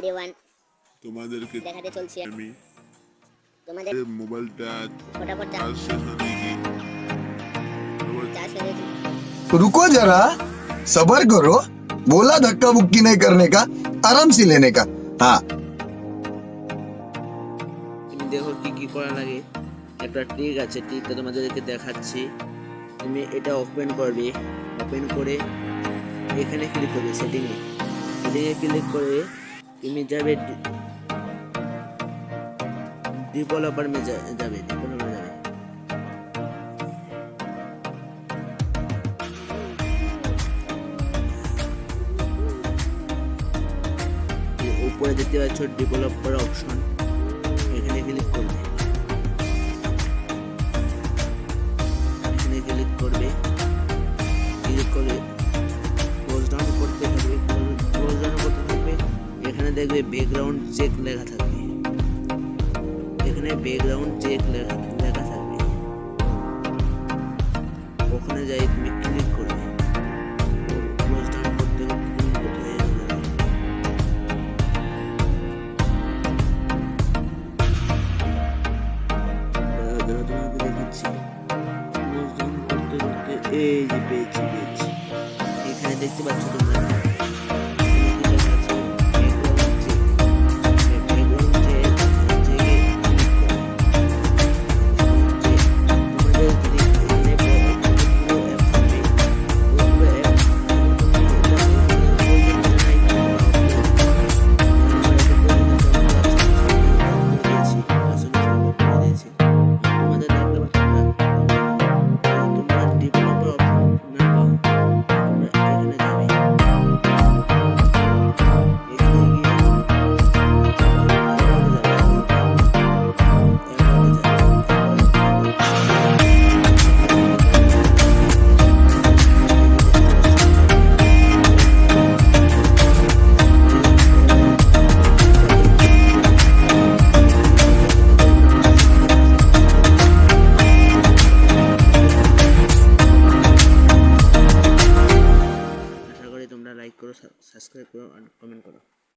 Everyone তোমাদেরকে দেখাতে চলছি আমি তোমাদের মোবাইলটা ফটাফট চার্জ শেষ হতে গিয়ে মোবাইল চার্জ হয়ে গেছে रुको जरा सबर करो बोला धक्का बुक्की नहीं करने का आराम से लेने का हाँ তুমি দেখো কি কি করা লাগে একটা ট্রিক আছে ট্রিকটা তোমাদেরকে দেখাচ্ছি তুমি এটা ওপেন করবে ওপেন করে এখানে ক্লিক করবে সেটিংয়ে সেটিংয়ে ক্লিক করে তুমি যাবে ডেভেলপার মে যাবে ডেভেলপার যাবে। উপরে দেখতে পাচ্ছ ডেভেলপার অপশন এখানে ক্লিক করবে। এখানে ক্লিক করবে। দেখবে ব্যাকগ্রাউন্ড চেক লেখা থাকবে। এখানে ব্যাকগ্রাউন্ড চেক লেখা লেখা থাকবে। ওখানে যাই, তুমি ক্লিক করবে। এই যে পেয়েছি পেয়েছি। এখানে দেখতে পাচ্ছ তোমরা করো সাবস্ক্রাইব করো আর কমেন্ট করো